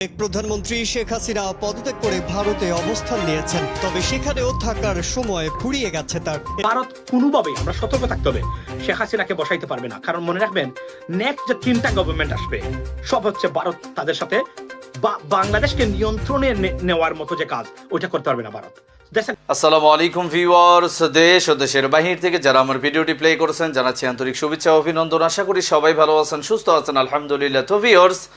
প্রধানমন্ত্রী শেখ হাসিনা পদত্যাগ করে ভারতে অবস্থান নিয়েছেন। তবে সেখানেও থাকার সময় ফুরিয়ে গেছে তার। ভারত কোনোভাবেই আমরা সতর্ক থাকতে হবে শেখ হাসিনাকে বসাইতে পারবে না। কারণ মনে রাখবেন নেক্সট যে তিনটা গভর্নমেন্ট আসবে সব হচ্ছে ভারত তাদের সাথে বা- বাংলাদেশকে নিয়ন্ত্রণে নেওয়ার মতো যে কাজ ওইটা করতে পারবে না ভারত। আসসালামু আলাইকুম ভিউয়ার্স দেশ ও দেশের বাহির থেকে যারা আমার ভিডিওটি প্লে করেছেন জানাচ্ছি আন্তরিক শুভেচ্ছা অভিনন্দন। আশা করি সবাই ভালো আছেন সুস্থ আছেন আলহামদুলিল্লাহ। তো ভিউয়ার্স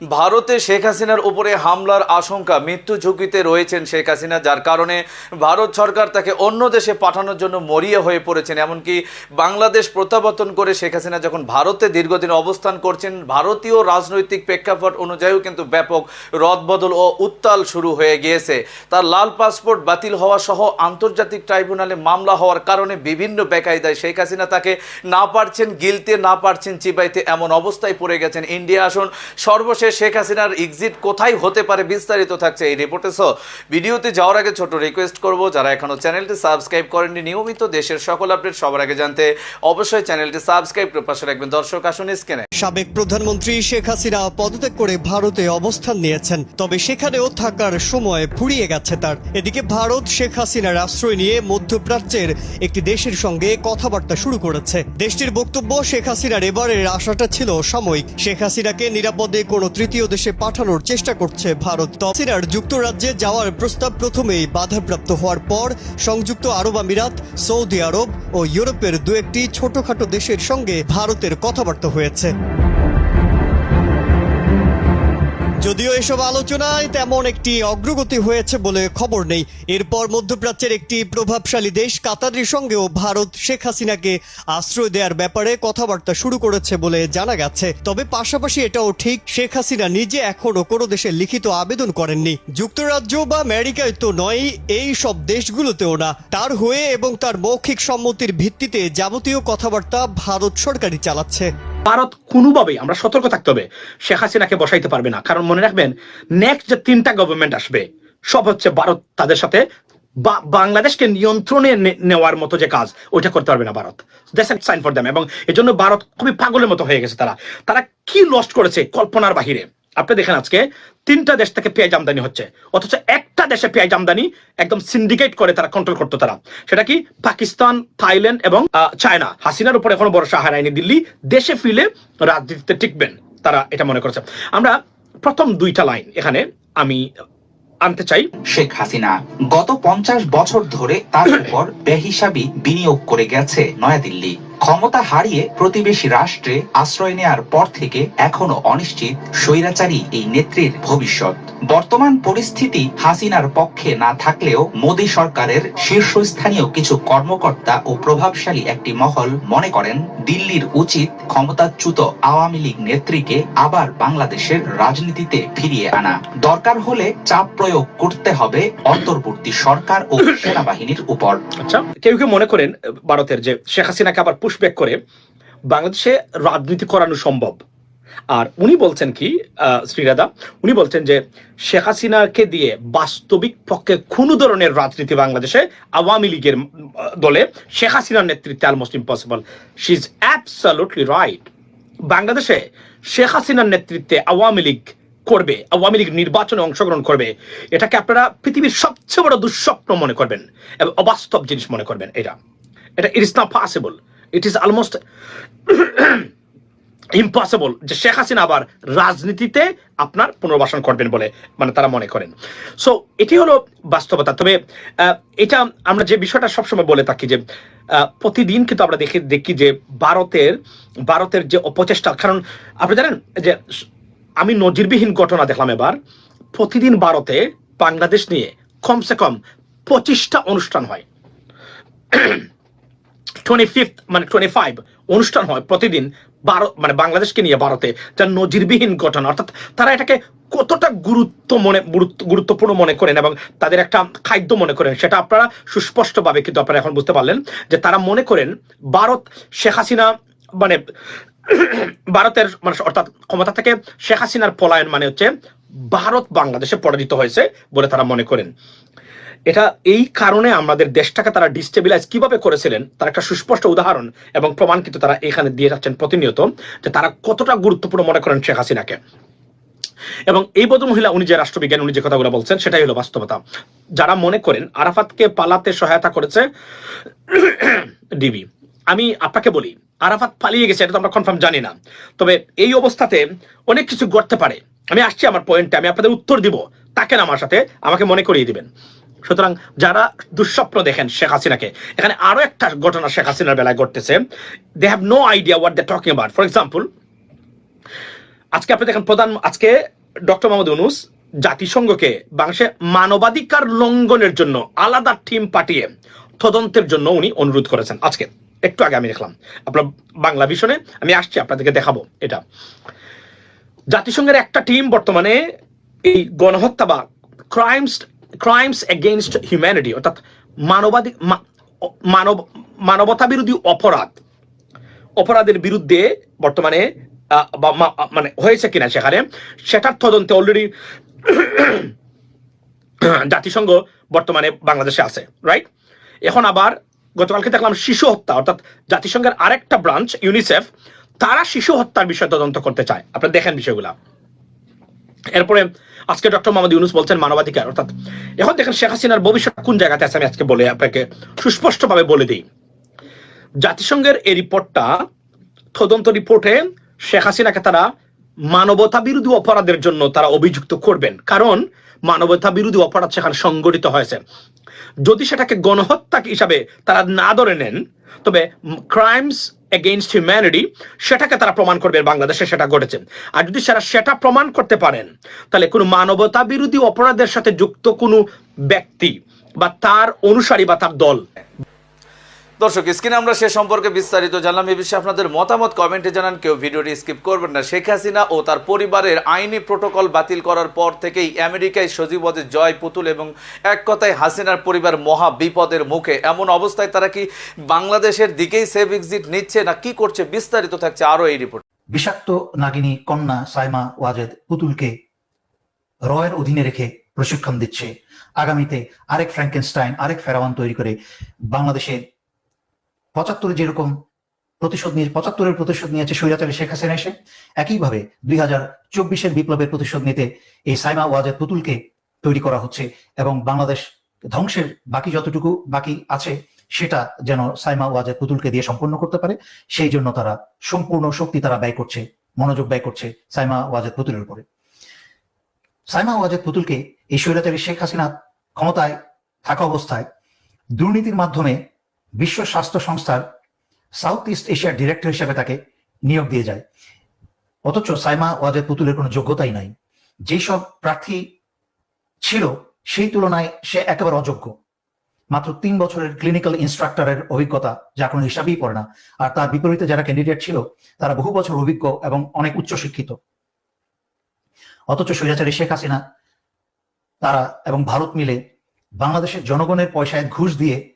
ভারতে শেখ হাসিনার উপরে হামলার আশঙ্কা, মৃত্যু ঝুঁকিতে রয়েছেন শেখ হাসিনা, যার কারণে ভারত সরকার তাকে অন্য দেশে পাঠানোর জন্য মরিয়া হয়ে পড়েছেন। এমনকি বাংলাদেশ প্রত্যাবর্তন করে শেখ হাসিনা যখন ভারতে দীর্ঘদিন অবস্থান করছেন, ভারতীয় রাজনৈতিক প্রেক্ষাপট অনুযায়ীও কিন্তু ব্যাপক রদবদল ও উত্তাল শুরু হয়ে গিয়েছে। তার লাল পাসপোর্ট বাতিল হওয়া সহ আন্তর্জাতিক ট্রাইব্যুনালে মামলা হওয়ার কারণে বিভিন্ন বেকায়দায় শেখ হাসিনা তাকে না পারছেন, গিলতে না পারছেন, চিবাইতে এমন অবস্থায় পড়ে গেছেন। ইন্ডিয়া আসুন, সর্বশেষ শেখ হাসিনার এক্সিট কোথায় হতে পারে বিস্তারিত থাকছে এই রিপোর্টে সো ভিডিওতে যাওয়ার আগে ছোট রিকোয়েস্ট করব, যারা এখনও চ্যানেলটি সাবস্ক্রাইব করেননি, নিয়মিত দেশের সকল আপডেট সবার আগে জানতে অবশ্যই চ্যানেলটি সাবস্ক্রাইব করে পাশে রাখবেন। দর্শক, আসুন স্ক্রিনে সাবেক প্রধানমন্ত্রী শেখ হাসিনা পদত্যাগ করে ভারতে অবস্থান নিয়েছেন, তবে সেখানেও থাকার সময় ফুরিয়ে গেছে তার। এদিকে ভারত শেখ হাসিনার আশ্রয় নিয়ে মধ্যপ্রাচ্যের একটি দেশের সঙ্গে কথাবার্তা শুরু করেছে। দেশটির বক্তব্য, শেখ হাসিনার এবারের আশাটা ছিল সাময়িক। শেখ হাসিনাকে নিরাপদে কোনো তৃতীয় দেশে পাঠানোর চেষ্টা করছে ভারত। হাসিনার যুক্তরাজ্যে যাওয়ার প্রস্তাব প্রথমেই বাধাপ্রাপ্ত হওয়ার পর সংযুক্ত আরব আমিরাত, সৌদি আরব ও ইউরোপের দু একটি ছোটখাটো দেশের সঙ্গে ভারতের কথাবার্তা হয়েছে। যদিও এসব আলোচনায় তেমন একটি অগ্রগতি হয়েছে বলে খবর নেই। এরপর মধ্যপ্রাচ্যের একটি প্রভাবশালী দেশ কাতারের সঙ্গেও ভারত শেখ হাসিনাকে আশ্রয় দেওয়ার ব্যাপারে কথাবার্তা শুরু করেছে বলে জানা গেছে। তবে পাশাপাশি এটাও ঠিক, শেখ হাসিনা নিজে এখনও কোনো দেশে লিখিত আবেদন করেননি। যুক্তরাজ্য বা আমেরিকায় তো নয়, এই সব দেশগুলোতেও না। তার হয়ে এবং তার মৌখিক সম্মতির ভিত্তিতে যাবতীয় কথাবার্তা ভারত সরকারই চালাচ্ছে। ভারত কোনোভাবেই, আমরা সতর্ক থাকতে হবে, শেখ হাসিনাকে বসাইতে পারবে না। কারণ মনে রাখবেন নেক্সট যে তিনটা গভর্নমেন্ট আসবে, সব হচ্ছে ভারত তাদের সাথে বাংলাদেশকে নিয়ন্ত্রণে নেওয়ার মতো যে কাজ, ওইটা করতে পারবে না ভারত। সাইন ফর দ্যাম এবং এজন্য ভারত খুবই পাগলের মতো হয়ে গেছে তারা। তারা কি লস্ট করেছে কল্পনার বাহিরে? আপনি দেখেন আজকে তিনটা দেশ থেকে পেঁয়াজ আমদানি হচ্ছে। অথচ একটা দেশে পেঁয়াজ আমদানি একদম সিন্ডিকেট করে তারা কন্ট্রোল করতো তারা। সেটা কি? পাকিস্তান, থাইল্যান্ড এবং চায়না। হাসিনার উপর এখনও ভরসা হারায়নি দিল্লি দেশে ফিরে রাজনীতিতে টিকবেন, তারা এটা মনে করছে। আমরা প্রথম দুইটা লাইন এখানে আমি আনতে চাই। শেখ হাসিনা গত পঞ্চাশ বছর ধরে তার উপর বেহিসাবি বিনিয়োগ করে গেছে নয়াদিল্লি। ক্ষমতা হারিয়ে প্রতিবেশী রাষ্ট্রে আশ্রয় নেয়ার পর থেকে এখনও অনিশ্চিত স্বৈরাচারী এই নেত্রীর ভবিষ্যৎ। বর্তমান পরিস্থিতি হাসিনার পক্ষে না থাকলেও মোদী সরকারের শীর্ষস্থানীয় কিছু কর্মকর্তা ও প্রভাবশালী একটি মহল মনে করেন, দিল্লির উচিত ক্ষমতাচ্যুত আওয়ামী লীগ নেত্রীকে আবার বাংলাদেশের রাজনীতিতে ফিরিয়ে আনা। দরকার হলে চাপ প্রয়োগ করতে হবে অন্তর্বর্তী সরকার ও সেনাবাহিনীর উপর। আচ্ছা কেউ কেউ মনে করেন, ভারতের যে শেখ হাসিনাকে আবার পুশব্যাক করে বাংলাদেশে রাজনীতি করানো সম্ভব। আর উনি বলছেন কি শ্রীরাদা উনি বলছেন যে শেখ হাসিনাকে দিয়ে বাস্তবিক পক্ষে কোনো ধরনের রাজনীতি বাংলাদেশে আওয়ামী লীগের দলে শেখ হাসিনার নেতৃত্বে almost impossible she is absolutely right বাংলাদেশে শেখ হাসিনার নেতৃত্বে আওয়ামী লীগ করবে, আওয়ামী লীগ নির্বাচনে অংশগ্রহণ করবে, এটাকে আপনারা পৃথিবীর সবচেয়ে বড় দুঃস্বপ্ন মনে করবেন এবং অবাস্তব জিনিস মনে করবেন এটা। এটা it is not possible it is almost impossible যে শেখ হাসিনা আবার রাজনীতিতে আপনার পুনর্বাসন করবেন বলে মানে তারা মনে করেন। সো এটি হলো বাস্তবতা। তবে এটা আমরা যে বিষয়টা সবসময় বলে থাকি যে প্রতিদিন কিন্তু আমরা দেখি দেখি যে ভারতের ভারতের যে অপচেষ্টা, কারণ আপনি জানেন যে আমি নজিরবিহীন ঘটনা দেখলাম এবার, প্রতিদিন ভারতে বাংলাদেশ নিয়ে কমসে কম পঁচিশটা অনুষ্ঠান হয়। টোয়েন্টি মানে টোয়েন্টি অনুষ্ঠান হয় প্রতিদিন ভারত মানে বাংলাদেশকে নিয়ে ভারতে, যা নজিরবিহীন ঘটনা। অর্থাৎ তারা এটাকে কতটা গুরুত্ব মনে গুরুত্বপূর্ণ মনে করেন এবং তাদের একটা খাদ্য মনে করেন, সেটা আপনারা সুস্পষ্টভাবে কিন্তু আপনারা এখন বুঝতে পারলেন যে তারা মনে করেন ভারত শেখ হাসিনা মানে ভারতের মানে অর্থাৎ ক্ষমতা থেকে শেখ হাসিনার পলায়ন মানে হচ্ছে ভারত বাংলাদেশে পরাজিত হয়েছে বলে তারা মনে করেন। এটা এই কারণে আমাদের দেশটাকে তারা ডিস্টেবিলাইজ কীভাবে করেছিলেন, তার একটা সুস্পষ্ট উদাহরণ এবং প্রমাণ কিন্তু তারা এখানে দিয়ে যাচ্ছেন প্রতিনিয়ত যে তারা কতটা গুরুত্বপূর্ণ মনে করেন শেখ হাসিনাকে। এবং এই মহিলা, উনি যে রাষ্ট্রবিজ্ঞান, উনি যে কথাগুলো বলছেন, সেটাই হলো বাস্তবতা। যারা মনে করেন আরাফাতকে পালাতে সহায়তা করেছে ডিবি। আমি আপনাকে বলি, আরাফাত পালিয়ে গেছে, এটা তো আমরা কনফার্ম জানি না। তবে এই অবস্থাতে অনেক কিছু ঘটতে পারে। আমি আসছি আমার পয়েন্টে আমি আপনাদের উত্তর দিব। তাকেন আমার সাথে, আমাকে মনে করিয়ে দিবেন। সুতরাং যারা দুঃস্বপ্ন দেখেন শেখ হাসিনাকে, এখানে আরও একটা ঘটনা শেখ হাসিনার বেলায় ঘটতেছে। They have no idea what they talking about for example আজকে আপনি দেখেন প্রধান, আজকে ডক্টর মোহাম্মদ ইউনুস জাতিসংঘকে বাংলাদেশে মানবাধিকার লঙ্ঘনের জন্য আলাদা টিম পাঠিয়ে তদন্তের জন্য উনি অনুরোধ করেছেন। আজকে, একটু আগে আমি দেখলাম। আপনার বাংলা ভিশনে আমি আসছি, আপনাদেরকে দেখাবো এটা। জাতিসংঘের একটা টিম বর্তমানে এই গণহত্যা বা ক্রাইমস ক্রাইমস এগেইনস্ট হিউম্যানিটি অর্থাৎ মানবাধিক মানব মানবতা বিরোধী অপরাধ। অপরাধের বিরুদ্ধে বর্তমানে মানে হয়েছে কিনা সেখানে, সেটার তদন্তে অলরেডি জাতিসংঘ বর্তমানে বাংলাদেশে আছে রাইট এখন আবার গতকালকে দেখলাম শিশু হত্যা, অর্থাৎ জাতিসংঘের আরেকটা ব্রাঞ্চ ইউনিসেফ তারা শিশু হত্যার বিষয়ে তদন্ত করতে চায়। আপনারা দেখেন বিষয়গুলা। এরপরে আজকে ডক্টর মোহাম্মদ ইউনুস বলছেন মানবাধিকার, অর্থাৎ এখন দেখেন শেখ হাসিনার ভবিষ্যৎ কোন জায়গাতে আছে? আমি আজকে বলে আপনাকে সুস্পষ্টভাবে বলে দিই। জাতিসংঘের এই রিপোর্টটা তদন্ত রিপোর্টে শেখ হাসিনাকে তারা মানবতা বিরোধী অপরাধের জন্য তারা অভিযুক্ত করবেন। কারণ মানবতা বিরোধী অপরাধ সেখানে সংগঠিত হয়েছে। যদি সেটাকে গণহত্যা হিসাবে তারা না ধরে নেন, তবে ক্রাইমস এগেইনস্ট হিউম্যানিটি সেটাকে তারা প্রমাণ করবে বাংলাদেশে সেটা ঘটেছে। আর যদি সেটা সেটা প্রমাণ করতে পারেন, তাহলে কোনো মানবতা বিরোধী অপরাধের সাথে যুক্ত কোনো ব্যক্তি বা তার অনুসারী বা তার দল দর্শক, স্ক্রিনে আমরা সে সম্পর্কে বিস্তারিত জানলাম। এই বিষয়ে আপনাদের মতামত কমেন্টে জানান, কেউ ভিডিওটি স্কিপ করবেন না। শেখ হাসিনা ও তার পরিবারের আইনি প্রোটোকল বাতিল করার পর থেকেই আমেরিকায় সজীবদের জয় পুতুল এবং এক কথায় হাসিনার পরিবার মহা বিপদের মুখে। এমন অবস্থায় তারা কি বাংলাদেশের দিকেই সেভ এক্সিট নিচ্ছে না কি করছে? বিস্তারিত থাকছে আরও এই রিপোর্ট বিষাক্ত নাগিনী কন্যা সাইমা ওয়াজেদ পুতুলকে রয়ের অধীনে রেখে প্রশিক্ষণ দিচ্ছে। আগামীতে আরেক ফ্র্যাঙ্কেনস্টাইন, আরেক ফেরাওয়ান তৈরি করে বাংলাদেশে পঁচাত্তরে যেরকম প্রতিশোধ নিয়ে পঁচাত্তরের প্রতিশোধ নিয়েছে স্বৈরাচারী শেখ হাসিনা এসে, একইভাবে দুই হাজার চব্বিশের বিপ্লবের প্রতিশোধ নিতে এই সাইমা ওয়াজেদ পুতুলকে তৈরি করা হচ্ছে এবং বাংলাদেশ ধ্বংসের বাকি যতটুকু বাকি আছে, সেটা যেন সাইমা ওয়াজেদ পুতুলকে দিয়ে সম্পূর্ণ করতে পারে। সেই জন্য তারা সম্পূর্ণ শক্তি তারা ব্যয় করছে, মনোযোগ ব্যয় করছে সাইমা ওয়াজেদ পুতুলের উপরে। সাইমা ওয়াজেদ পুতুলকে এই স্বৈরাচারী শেখ হাসিনা ক্ষমতায় থাকা অবস্থায় দুর্নীতির মাধ্যমে বিশ্ব স্বাস্থ্য সংস্থার সাউথ ইস্ট এশিয়ার ডিরেক্টর হিসেবে তাকে নিয়োগ দিয়ে যায়। অথচ সাইমা ওয়াজেদ পুতুলের কোনো যোগ্যতাই নাই। যেসব প্রার্থী ছিল, সেই তুলনায় সে একেবারে অযোগ্য। মাত্র তিন বছরের ক্লিনিক্যাল ইনস্ট্রাক্টরের অভিজ্ঞতা যা কোনো হিসাবেই পড়ে না। আর তার বিপরীতে যারা ক্যান্ডিডেট ছিল, তারা বহু বছর অভিজ্ঞ এবং অনেক উচ্চ শিক্ষিত অথচ স্বৈরাচারী শেখ হাসিনা, তারা এবং ভারত মিলে বাংলাদেশের জনগণের পয়সায় ঘুষ দিয়ে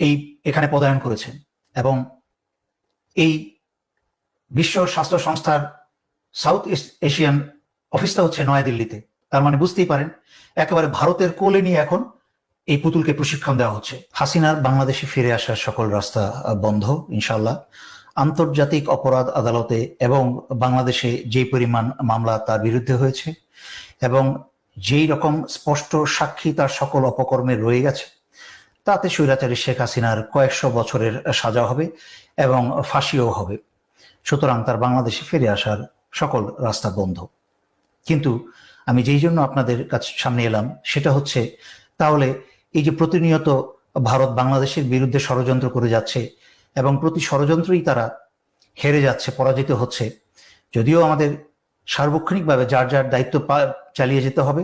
এই এখানে পদায়ন করেছে এবং এই বিশ্ব স্বাস্থ্য সংস্থার সাউথ ইস্ট এশিয়ান অফিসটা হচ্ছে নয়াদিল্লিতে। তার মানে বুঝতেই পারেন, একেবারে ভারতের কোলে নিয়ে এখন এই পুতুলকে প্রশিক্ষণ দেওয়া হচ্ছে। হাসিনার বাংলাদেশে ফিরে আসার সকল রাস্তা বন্ধ ইনশাল্লাহ আন্তর্জাতিক অপরাধ আদালতে এবং বাংলাদেশে যে পরিমাণ মামলা তার বিরুদ্ধে হয়েছে এবং যেই রকম স্পষ্ট সাক্ষী তার সকল অপকর্মে রয়ে গেছে তাতে স্বৈরাচারী শেখ হাসিনার কয়েকশো বছরের সাজা হবে এবং ফাঁসিও হবে। সুতরাং তার বাংলাদেশে ফিরে আসার সকল রাস্তা বন্ধ। কিন্তু আমি যেই জন্য আপনাদের কাছে সামনে এলাম, সেটা হচ্ছে তাহলে এই যে প্রতিনিয়ত ভারত বাংলাদেশের বিরুদ্ধে ষড়যন্ত্র করে যাচ্ছে এবং প্রতি ষড়যন্ত্রই তারা হেরে যাচ্ছে, পরাজিত হচ্ছে, যদিও আমাদের সার্বক্ষণিকভাবে যার যার দায়িত্ব চালিয়ে যেতে হবে।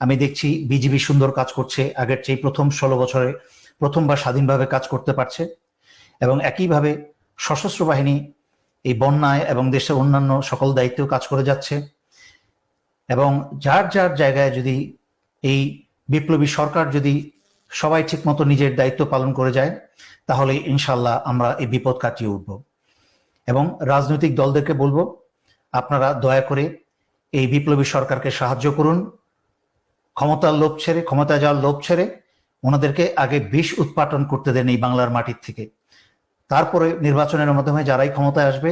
আমি দেখছি বিজিবি সুন্দর কাজ করছে। আগের চেয়ে প্রথম ষোলো বছরে প্রথমবার স্বাধীনভাবে কাজ করতে পারছে এবং একইভাবে সশস্ত্র বাহিনী এই বন্যায় এবং দেশের অন্যান্য সকল দায়িত্বেও কাজ করে যাচ্ছে এবং যার যার জায়গায় যদি এই বিপ্লবী সরকার যদি সবাই ঠিকমতো নিজের দায়িত্ব পালন করে যায়, তাহলে ইনশাল্লাহ আমরা এই বিপদ কাটিয়ে উঠব। এবং রাজনৈতিক দলদেরকে বলব, আপনারা দয়া করে এই বিপ্লবী সরকারকে সাহায্য করুন। ক্ষমতার লোভ ছেড়ে, ক্ষমতা যাওয়ার লোভ ছেড়ে ওনাদেরকে আগে বিষ উৎপাদন করতে দেন এই বাংলার মাটির থেকে। তারপরে নির্বাচনের মাধ্যমে যারাই ক্ষমতায় আসবে,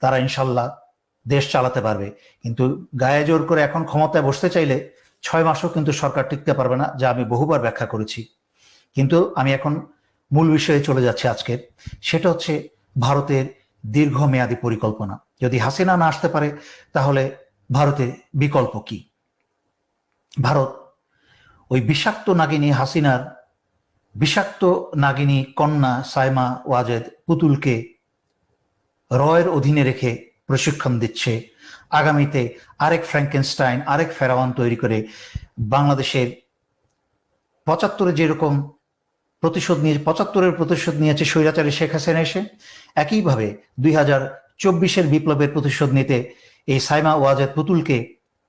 তারা ইনশাল্লাহ দেশ চালাতে পারবে। কিন্তু গায়ে জোর করে এখন ক্ষমতায় বসতে চাইলে ছয় মাসও কিন্তু সরকার টিকতে পারবে না, যা আমি বহুবার ব্যাখ্যা করেছি। কিন্তু আমি এখন মূল বিষয়ে চলে যাচ্ছি আজকের। সেটা হচ্ছে ভারতের দীর্ঘমেয়াদী পরিকল্পনা। যদি হাসিনা না আসতে পারে, তাহলে ভারতের বিকল্প কি? ভারত, ওই বিষাক্ত নাগিনী হাসিনার বিষাক্ত নাগিনী কন্যা সাইমা ওয়াজেদ পুতুলকে রয়ের অধীনে রেখে প্রশিক্ষণ দিচ্ছে। আগামীতে আরেক ফ্র্যাঙ্কেনস্টাইন, আরেক ফেরাওয়ান তৈরি করে বাংলাদেশের পঁচাত্তরে যেরকম প্রতিশোধ নিয়ে, পঁচাত্তরের প্রতিশোধ নিয়েছে স্বৈরাচারী শেখ হাসিনা এসে, একইভাবে দুই হাজার চব্বিশের বিপ্লবের প্রতিশোধ নিতে এই সাইমা ওয়াজেদ পুতুলকে